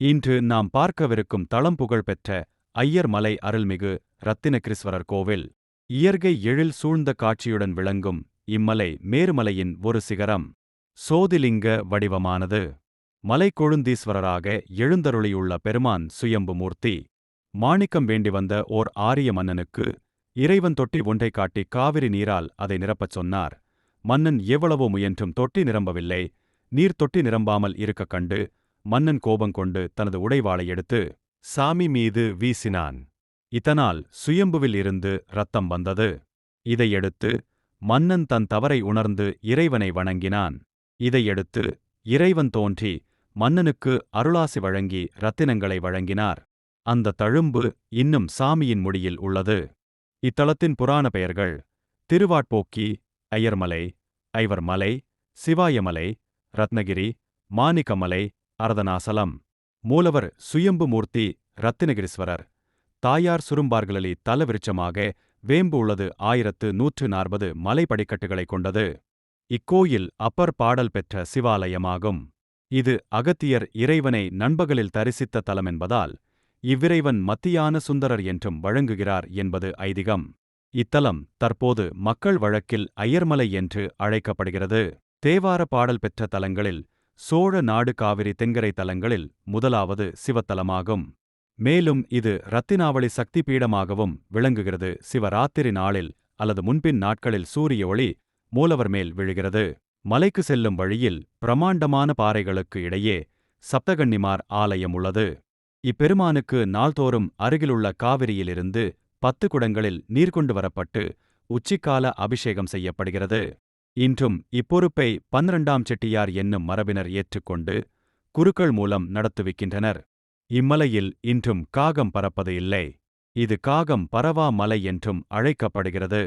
இன்று நாம் பார்க்கவிருக்கும் தளம் புகழ்பெற்ற ஐயர் மலை அருள்மிகு ரத்தினகிரீஸ்வரர் கோவில். இயற்கை எழில் சூழ்ந்த காட்சியுடன் விளங்கும் இம்மலை மேருமலையின் ஒரு சிகரம். சோதிலிங்க வடிவமானது. மலைக்கொழுந்தீஸ்வரராக எழுந்தருளியுள்ள பெருமான் சுயம்பு மூர்த்தி. மாணிக்கம் வேண்டி வந்த ஓர் ஆரிய மன்னனுக்கு இறைவன் தொட்டி ஒன்றை காட்டி காவிரி நீரால் அதை நிரப்பச் சொன்னார். மன்னன் எவ்வளவோ முயன்றும் தொட்டி நிரம்பவில்லை. நீர் தொட்டி நிரம்பாமல் இருக்கக் கண்டு மன்னன் கோபங்கொண்டு தனது உடைவாளை எடுத்து சாமி மீது வீசினான். இதனால் சுயம்புவில் இருந்து ரத்தம் வந்தது. இதையடுத்து மன்னன் தன் தவறை உணர்ந்து இறைவனை வணங்கினான். இதையடுத்து இறைவன் தோன்றி மன்னனுக்கு அருளாசி வழங்கி ரத்தினங்களை வழங்கினார். அந்த தழும்பு இன்னும் சாமியின் முடியில் உள்ளது. இத்தலத்தின் புராண பெயர்கள் திருவாட்போக்கி ஐயர்மலை ஐவர்மலை சிவாயமலை ரத்னகிரி மாணிக்கமலை அரதனாசலம் மூலவர் சுயம்பு மூர்த்தி ரத்தினகிரீஸ்வரர். தாயார் சுரும்பார்களலி தலவிருச்சமாக வேம்பு உள்ளது ஆயிரத்து நூற்று நாற்பது மலை படிக்கட்டுகளைக் கொண்டது. இக்கோயில் அப்பர் பாடல் பெற்ற சிவாலயமாகும். இது அகத்தியர் இறைவனை நண்பகலில் தரிசித்த தலமென்பதால் இவ்விறைவன் மத்தியான சுந்தரர் என்றும் வழங்குகிறார் என்பது ஐதிகம். இத்தலம் தற்போது மக்கள் வழக்கில் ஐயர்மலை என்று அழைக்கப்படுகிறது. தேவார பாடல் பெற்ற தலங்களில் சோழ நாடு காவிரி தென்கரை தலங்களில் முதலாவது சிவத்தலமாகும். மேலும் இது ரத்தினாவளி சக்தி பீடமாகவும் விளங்குகிறது. சிவராத்திரி நாளில் அல்லது முன்பின் நாட்களில் சூரிய ஒளி மூலவர் மேல் விழுகிறது. மலைக்கு செல்லும் வழியில் பிரமாண்டமான பாறைகளுக்கு இடையே சப்தகன்னிமார் ஆலயம் உள்ளது. இப்பெருமானுக்கு நாள்தோறும் அருகிலுள்ள காவிரியிலிருந்து பத்து குடங்களில் நீர் கொண்டு வரப்பட்டு உச்சிக்கால அபிஷேகம் செய்யப்படுகிறது. இன்றும் இப்பொறுப்பை பன்னிரண்டாம் செட்டியார் என்னும் மரபினர் ஏற்றுக்கொண்டு குருக்கள் மூலம் நடத்துவிக்கின்றனர். இம்மலையில் இன்றும் காகம் பறப்பது இல்லை. இது காகம் பரவா மலை என்றும் அழைக்கப்படுகிறது.